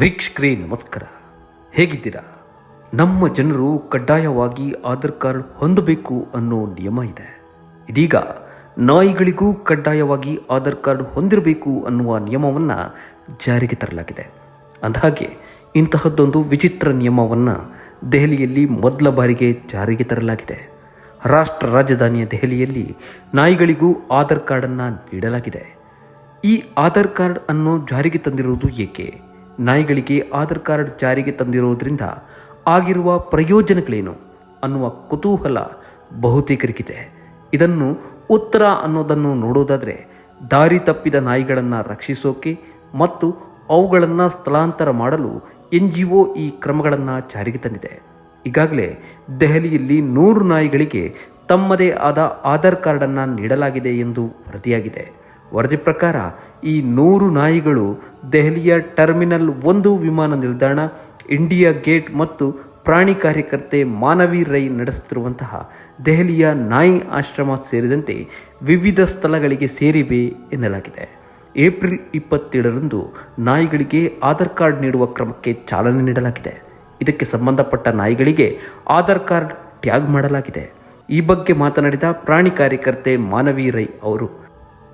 ವೀಕ್ಷಕರೇ, ನಮಸ್ಕಾರ. ಹೇಗಿದ್ದೀರಾ? ನಮ್ಮ ಜನರು ಕಡ್ಡಾಯವಾಗಿ ಆಧಾರ್ ಕಾರ್ಡ್ ಹೊಂದಬೇಕು ಅನ್ನೋ ನಿಯಮ ಇದೆ. ಇದೀಗ ನಾಯಿಗಳಿಗೂ ಕಡ್ಡಾಯವಾಗಿ ಆಧಾರ್ ಕಾರ್ಡ್ ಹೊಂದಿರಬೇಕು ಅನ್ನುವ ನಿಯಮವನ್ನು ಜಾರಿಗೆ ತರಲಾಗಿದೆ. ಅಂದಹಾಗೆ, ಇಂತಹದ್ದೊಂದು ವಿಚಿತ್ರ ನಿಯಮವನ್ನು ದೆಹಲಿಯಲ್ಲಿ ಮೊದಲ ಬಾರಿಗೆ ಜಾರಿಗೆ ತರಲಾಗಿದೆ. ರಾಷ್ಟ್ರ ರಾಜಧಾನಿಯ ದೆಹಲಿಯಲ್ಲಿ ನಾಯಿಗಳಿಗೂ ಆಧಾರ್ ಕಾರ್ಡನ್ನು ನೀಡಲಾಗಿದೆ. ಈ ಆಧಾರ್ ಕಾರ್ಡ್ ಅನ್ನು ಜಾರಿಗೆ ತಂದಿರುವುದು ಏಕೆ? ನಾಯಿಗಳಿಗೆ ಆಧಾರ್ ಕಾರ್ಡ್ ಜಾರಿಗೆ ತಂದಿರುವುದರಿಂದ ಆಗಿರುವ ಪ್ರಯೋಜನಗಳೇನು ಅನ್ನುವ ಕುತೂಹಲ ಬಹುತೇಕರಿಗಿದೆ. ಇದನ್ನು ಉತ್ತರ ಅನ್ನೋದನ್ನು ನೋಡೋದಾದರೆ ದಾರಿ ತಪ್ಪಿದ ನಾಯಿಗಳನ್ನು ರಕ್ಷಿಸೋಕೆ ಮತ್ತು ಅವುಗಳನ್ನು ಸ್ಥಳಾಂತರ ಮಾಡಲು ಎನ್ ಜಿ ಒ ಈ ಕ್ರಮಗಳನ್ನು ಜಾರಿಗೆ ತಂದಿದೆ. ಈಗಾಗಲೇ ದೆಹಲಿಯಲ್ಲಿ ನೂರು ನಾಯಿಗಳಿಗೆ ತಮ್ಮದೇ ಆದ ಆಧಾರ್ ಕಾರ್ಡನ್ನು ನೀಡಲಾಗಿದೆ ಎಂದು ವರದಿಯಾಗಿದೆ. ವರದಿ ಪ್ರಕಾರ ಈ ನೂರು ನಾಯಿಗಳು ದೆಹಲಿಯ ಟರ್ಮಿನಲ್ ಒಂದು ವಿಮಾನ ನಿಲ್ದಾಣ, ಇಂಡಿಯಾ ಗೇಟ್ ಮತ್ತು ಪ್ರಾಣಿ ಕಾರ್ಯಕರ್ತೆ ಮಾನವಿ ರೈ ನಡೆಸುತ್ತಿರುವಂತಹ ದೆಹಲಿಯ ನಾಯಿ ಆಶ್ರಮ ಸೇರಿದಂತೆ ವಿವಿಧ ಸ್ಥಳಗಳಿಗೆ ಸೇರಿವೆ ಎನ್ನಲಾಗಿದೆ. ಏಪ್ರಿಲ್ ಇಪ್ಪತ್ತೇಳರಂದು ನಾಯಿಗಳಿಗೆ ಆಧಾರ್ ಕಾರ್ಡ್ ನೀಡುವ ಕ್ರಮಕ್ಕೆ ಚಾಲನೆ ನೀಡಲಾಗಿದೆ. ಇದಕ್ಕೆ ಸಂಬಂಧಪಟ್ಟ ನಾಯಿಗಳಿಗೆ ಆಧಾರ್ ಕಾರ್ಡ್ ಟ್ಯಾಗ್ ಮಾಡಲಾಗಿದೆ. ಈ ಬಗ್ಗೆ ಮಾತನಾಡಿದ ಪ್ರಾಣಿ ಕಾರ್ಯಕರ್ತೆ ಮಾನವಿ ರೈ ಅವರು.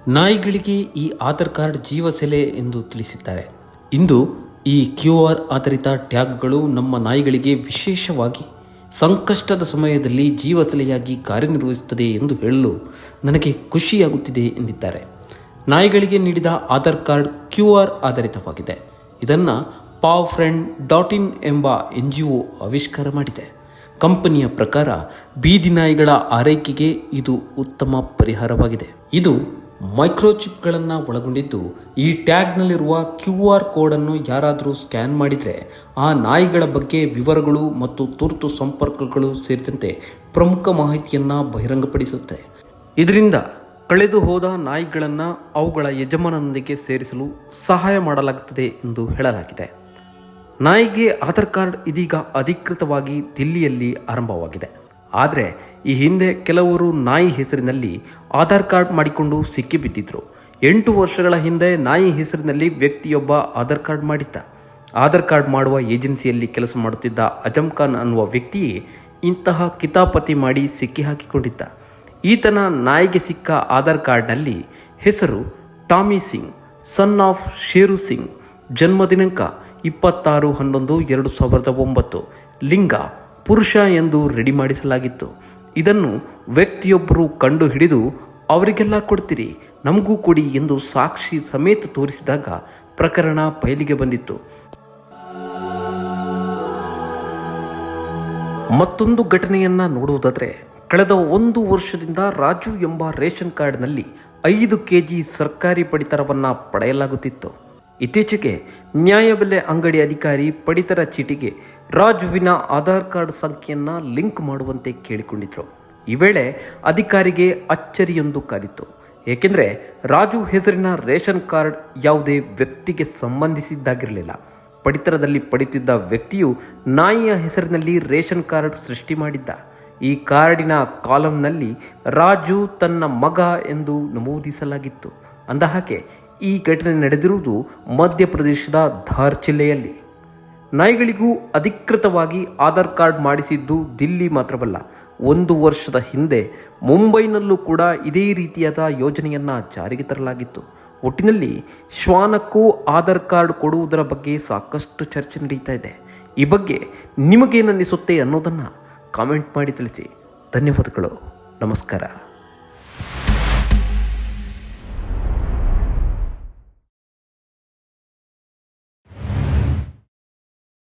ನಾಯಿಗಳಿಗೆ ಈ ಆಧಾರ್ ಕಾರ್ಡ್ ಜೀವಸೆಲೆ ಎಂದು ತಿಳಿಸಿದ್ದಾರೆ. ಇಂದು ಈ ಕ್ಯೂ ಆರ್ ಆಧಾರಿತ ಟ್ಯಾಗ್ಗಳು ನಮ್ಮ ನಾಯಿಗಳಿಗೆ ವಿಶೇಷವಾಗಿ ಸಂಕಷ್ಟದ ಸಮಯದಲ್ಲಿ ಜೀವಸೆಲೆಯಾಗಿ ಕಾರ್ಯನಿರ್ವಹಿಸುತ್ತದೆ ಎಂದು ಹೇಳಲು ನನಗೆ ಖುಷಿಯಾಗುತ್ತಿದೆ ಎಂದಿದ್ದಾರೆ. ನಾಯಿಗಳಿಗೆ ನೀಡಿದ ಆಧಾರ್ ಕಾರ್ಡ್ ಕ್ಯೂ ಆರ್ ಆಧಾರಿತವಾಗಿದೆ. ಇದನ್ನು ಪಾವ್ ಫ್ರೆಂಡ್ ಡಾಟ್ ಇನ್ ಎಂಬ ಎನ್ ಜಿ ಒ ಆವಿಷ್ಕಾರ ಮಾಡಿದೆ. ಕಂಪನಿಯ ಪ್ರಕಾರ ಬೀದಿ ನಾಯಿಗಳ ಆರೈಕೆಗೆ ಇದು ಉತ್ತಮ ಪರಿಹಾರವಾಗಿದೆ. ಇದು ಮೈಕ್ರೋಚಿಪ್ಗಳನ್ನು ಒಳಗೊಂಡಿದ್ದು ಈ ಟ್ಯಾಗ್ನಲ್ಲಿರುವ ಕ್ಯೂ ಆರ್ ಕೋಡನ್ನು ಯಾರಾದರೂ ಸ್ಕ್ಯಾನ್ ಮಾಡಿದರೆ ಆ ನಾಯಿಗಳ ಬಗ್ಗೆ ವಿವರಗಳು ಮತ್ತು ತುರ್ತು ಸಂಪರ್ಕಗಳು ಸೇರಿದಂತೆ ಪ್ರಮುಖ ಮಾಹಿತಿಯನ್ನು ಬಹಿರಂಗಪಡಿಸುತ್ತೆ. ಇದರಿಂದ ಕಳೆದು ಹೋದ ನಾಯಿಗಳನ್ನು ಅವುಗಳ ಯಜಮಾನನೊಂದಿಗೆ ಸೇರಿಸಲು ಸಹಾಯ ಮಾಡಲಾಗುತ್ತದೆ ಎಂದು ಹೇಳಲಾಗಿದೆ. ನಾಯಿಗೆ ಆಧಾರ್ ಕಾರ್ಡ್ ಇದೀಗ ಅಧಿಕೃತವಾಗಿ ದಿಲ್ಲಿಯಲ್ಲಿ ಆರಂಭವಾಗಿದೆ. ಆದರೆ ಈ ಹಿಂದೆ ಕೆಲವರು ನಾಯಿ ಹೆಸರಿನಲ್ಲಿ ಆಧಾರ್ ಕಾರ್ಡ್ ಮಾಡಿಕೊಂಡು ಸಿಕ್ಕಿಬಿದ್ದಿದ್ರು. ಎಂಟು ವರ್ಷಗಳ ಹಿಂದೆ ನಾಯಿ ಹೆಸರಿನಲ್ಲಿ ವ್ಯಕ್ತಿಯೊಬ್ಬ ಆಧಾರ್ ಕಾರ್ಡ್ ಮಾಡಿದ್ದ. ಆಧಾರ್ ಕಾರ್ಡ್ ಮಾಡುವ ಏಜೆನ್ಸಿಯಲ್ಲಿ ಕೆಲಸ ಮಾಡುತ್ತಿದ್ದ ಅಜಮ್ ಖಾನ್ ಅನ್ನುವ ವ್ಯಕ್ತಿಯೇ ಇಂತಹ ಕಿತಾಪತಿ ಮಾಡಿ ಸಿಕ್ಕಿ ಹಾಕಿಕೊಂಡಿದ್ದ ಈತನ ನಾಯಿಗೆ ಸಿಕ್ಕ ಆಧಾರ್ ಕಾರ್ಡ್ನಲ್ಲಿ ಹೆಸರು Tommy Singh, son of Sheru Singh, ಜನ್ಮ ದಿನಾಂಕ ಇಪ್ಪತ್ತಾರು ಹನ್ನೊಂದು ಎರಡು ಸಾವಿರದ ಒಂಬತ್ತು, ಲಿಂಗ ಪುರುಷ ಎಂದು ರೆಡಿ ಮಾಡಿಸಲಾಗಿತ್ತು. ಇದನ್ನು ವ್ಯಕ್ತಿಯೊಬ್ಬರು ಕಂಡು ಹಿಡಿದು, ಅವರಿಗೆಲ್ಲ ಕೊಡ್ತೀರಿ, ನಮಗೂ ಕೊಡಿ ಎಂದು ಸಾಕ್ಷಿ ಸಮೇತ ತೋರಿಸಿದಾಗ ಪ್ರಕರಣ ಬಯಲಿಗೆ ಬಂದಿತ್ತು. ಮತ್ತೊಂದು ಘಟನೆಯನ್ನ ನೋಡುವುದಾದರೆ, ಕಳೆದ ಒಂದು ವರ್ಷದಿಂದ ರಾಜು ಎಂಬ ರೇಷನ್ ಕಾರ್ಡ್ನಲ್ಲಿ ಐದು ಕೆ ಜಿ ಸರ್ಕಾರಿ ಪಡಿತರವನ್ನು ಪಡೆಯಲಾಗುತ್ತಿತ್ತು. ಇತ್ತೀಚೆಗೆ ನ್ಯಾಯಬೆಲೆ ಅಂಗಡಿ ಅಧಿಕಾರಿ ಪಡಿತರ ಚೀಟಿಗೆ ರಾಜುವಿನ ಆಧಾರ್ ಕಾರ್ಡ್ ಸಂಖ್ಯೆಯನ್ನು ಲಿಂಕ್ ಮಾಡುವಂತೆ ಕೇಳಿಕೊಂಡಿದ್ರು. ಈ ವೇಳೆ ಅಧಿಕಾರಿಗೆ ಅಚ್ಚರಿಯೊಂದು ಕಾದಿತ್ತು. ಏಕೆಂದರೆ ರಾಜು ಹೆಸರಿನ ರೇಷನ್ ಕಾರ್ಡ್ ಯಾವುದೇ ವ್ಯಕ್ತಿಗೆ ಸಂಬಂಧಿಸಿದ್ದಾಗಿರಲಿಲ್ಲ. ಪಡಿತರದಲ್ಲಿ ಪಡಿತಿದ್ದ ವ್ಯಕ್ತಿಯು ನಾಯಿಯ ಹೆಸರಿನಲ್ಲಿ ರೇಷನ್ ಕಾರ್ಡ್ ಸೃಷ್ಟಿ ಮಾಡಿದ್ದ. ಈ ಕಾರ್ಡಿನ ಕಾಲಂನಲ್ಲಿ ರಾಜು ತನ್ನ ಮಗ ಎಂದು ನಮೂದಿಸಲಾಗಿತ್ತು. ಅಂದಹಾಗೆ ಈ ಘಟನೆ ನಡೆದಿರುವುದು ಮಧ್ಯಪ್ರದೇಶದ ಧಾರ್ ಜಿಲ್ಲೆಯಲ್ಲಿ. ನಾಯಿಗಳಿಗೂ ಅಧಿಕೃತವಾಗಿ ಆಧಾರ್ ಕಾರ್ಡ್ ಮಾಡಿಸಿದ್ದು ದಿಲ್ಲಿ ಮಾತ್ರವಲ್ಲ, ಒಂದು ವರ್ಷದ ಹಿಂದೆ ಮುಂಬೈನಲ್ಲೂ ಕೂಡ ಇದೇ ರೀತಿಯಾದ ಯೋಜನೆಯನ್ನು ಜಾರಿಗೆ ತರಲಾಗಿತ್ತು. ಒಟ್ಟಿನಲ್ಲಿ ಶ್ವಾನಕ್ಕೂ ಆಧಾರ್ ಕಾರ್ಡ್ ಕೊಡುವುದರ ಬಗ್ಗೆ ಸಾಕಷ್ಟು ಚರ್ಚೆ ನಡೀತಾ ಇದೆ. ಈ ಬಗ್ಗೆ ನಿಮಗೇನನ್ನಿಸುತ್ತೆ ಅನ್ನೋದನ್ನು ಕಾಮೆಂಟ್ ಮಾಡಿ ತಿಳಿಸಿ. ಧನ್ಯವಾದಗಳು. ನಮಸ್ಕಾರ.